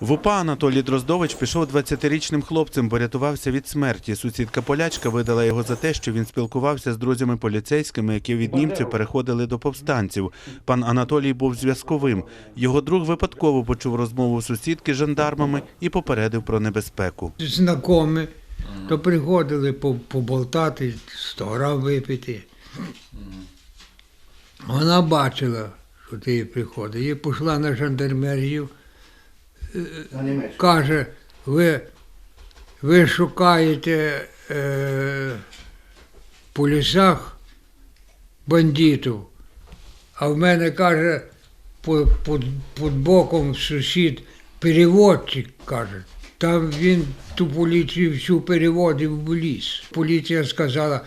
В УПА Анатолій Дроздович пішов 20-річним хлопцем, бо рятувався від смерті. Сусідка полячка видала його за те, що він спілкувався з друзями поліцейськими, які від німців переходили до повстанців. Пан Анатолій був зв'язковим. Його друг випадково почув розмову сусідки з жандармами і попередив про небезпеку. знайомі, то приходили поболтати, 100 грам випити. Вона бачила, що ти приходить, і пішла на жандармерію, каже, ви, ви шукаєте е, по лісах бандитів, а в мене каже, по- під, під боком сусід переводчик каже. Там він ту поліцію всю переводив в ліс. Поліція сказала,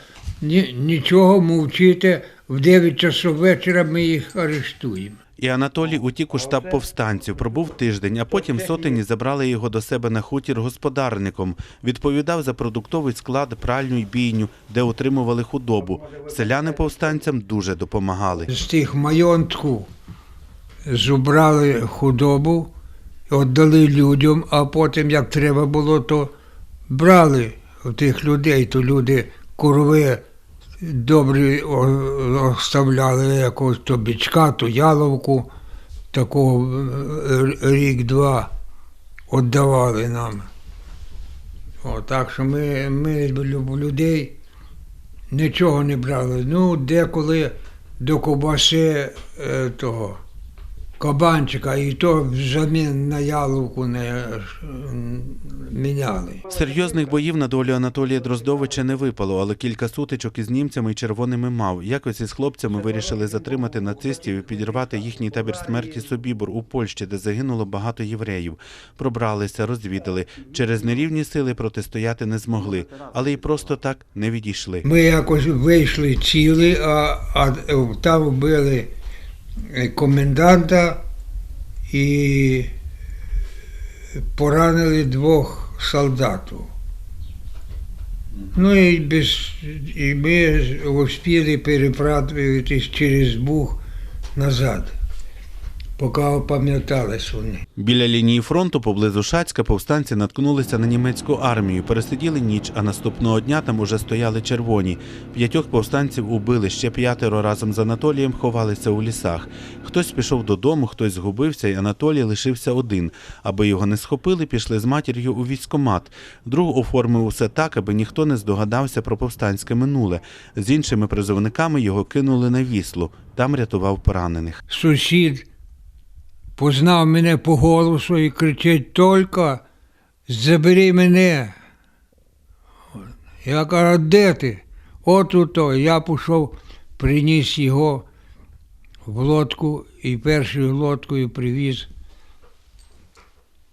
нічого, мовчите, в 9 часов вечора ми їх арештуємо. І Анатолій утік у штаб повстанців, пробув тиждень, а потім сотені забрали його до себе на хутір господарником. Відповідав за продуктовий склад, пральню й бійню, де утримували худобу. Селяни повстанцям дуже допомагали. З тих майонтку зубрали худобу, віддали людям, а потім, як треба було, то брали тих людей, то люди корови добрі оставляли якогось то бичка, то яловку, такого е, рік-два віддавали нам. О, так що ми, ми людей нічого не брали. Ну, деколи до кобаси е, того кабанчика, і то взамін на яловку не міняли. Серйозних боїв на долю Анатолія Дроздовича не випало, але кілька сутичок із німцями і червоними мав. Якось із хлопцями вирішили затримати нацистів і підірвати їхній табір смерті Собібор у Польщі, де загинуло багато євреїв. Пробралися, розвідали. Через нерівні сили протистояти не змогли, але й просто так не відійшли. Ми якось вийшли цілі, а, а там вбили е, коменданта і поранили двох солдатів. Ну і, без, і ми успіли переправитись через Буг назад, поки опам'ятались вони. Біля лінії фронту поблизу Шацька повстанці наткнулися на німецьку армію, пересиділи ніч, а наступного дня там уже стояли червоні. П'ятьох повстанців убили, ще п'ятеро разом з Анатолієм ховалися у лісах. Хтось пішов додому, хтось згубився, і Анатолій лишився один. Аби його не схопили, пішли з матір'ю у військомат. Друг оформив усе так, аби ніхто не здогадався про повстанське минуле. З іншими призовниками його кинули на віслу. Там рятував поранених. сусід познав мене по голосу і кричить тільки забери мене. Я кажу, де ти? От у то. Я пішов, приніс його в лодку і першою лодкою привіз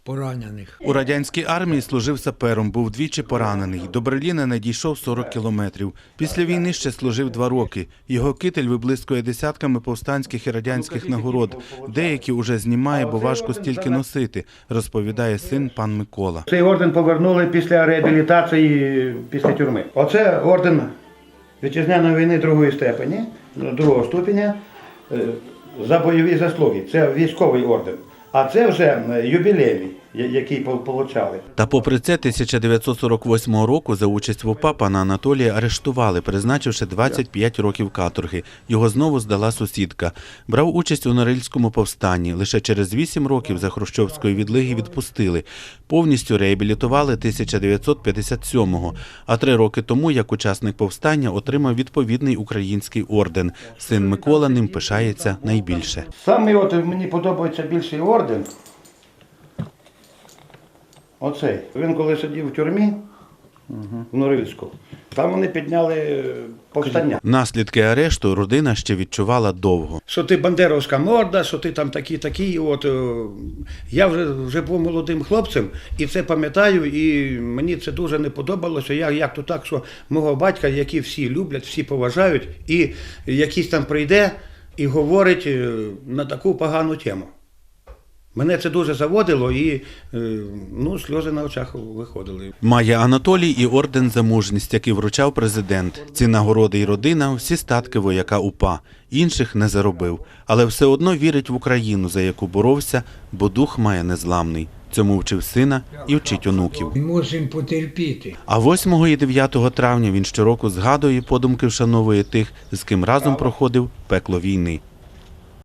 поранених. У радянській армії служив сапером, був двічі поранений. До Берліна не дійшов 40 кілометрів. Після війни ще служив два роки. Його китель виблискує десятками повстанських і радянських нагород. Деякі уже знімає, бо важко стільки носити, розповідає син пан Микола. Цей орден повернули після реабілітації після тюрми. Оце орден вітчизняної війни другої степені, другого ступеня е, за бойові заслуги. Це військовий орден. А це вже е, юбілейний, який пол- получали. Та попри це 1948 року за участь в УПА пана Анатолія арештували, призначивши 25 років каторги. Його знову здала сусідка. Брав участь у Норильському повстанні. Лише через 8 років за Хрущовської відлиги відпустили. Повністю реабілітували 1957-го. А три роки тому, як учасник повстання, отримав відповідний український орден. Син Микола ним пишається найбільше. Саме от мені подобається більший орден. Оцей. Він коли сидів в тюрмі в Норильську, там вони підняли е, повстання. Наслідки арешту родина ще відчувала довго. що ти бандеровська морда, що ти там такий, такий. От е, я вже, вже був молодим хлопцем і це пам'ятаю, і мені це дуже не подобалося. Я як то так, що мого батька, який всі люблять, всі поважають, і якийсь там прийде і говорить е, на таку погану тему. Мене це дуже заводило, і е, ну, сльози на очах виходили. Має Анатолій і орден за мужність, який вручав президент. Ці нагороди і родина, всі статки вояка УПА. Інших не заробив, але все одно вірить в Україну, за яку боровся, бо дух має незламний. Цьому вчив сина і вчить онуків. Мусимо потерпіти. А 8 і 9 травня він щороку згадує подумки вшановує тих, з ким разом проходив пекло війни.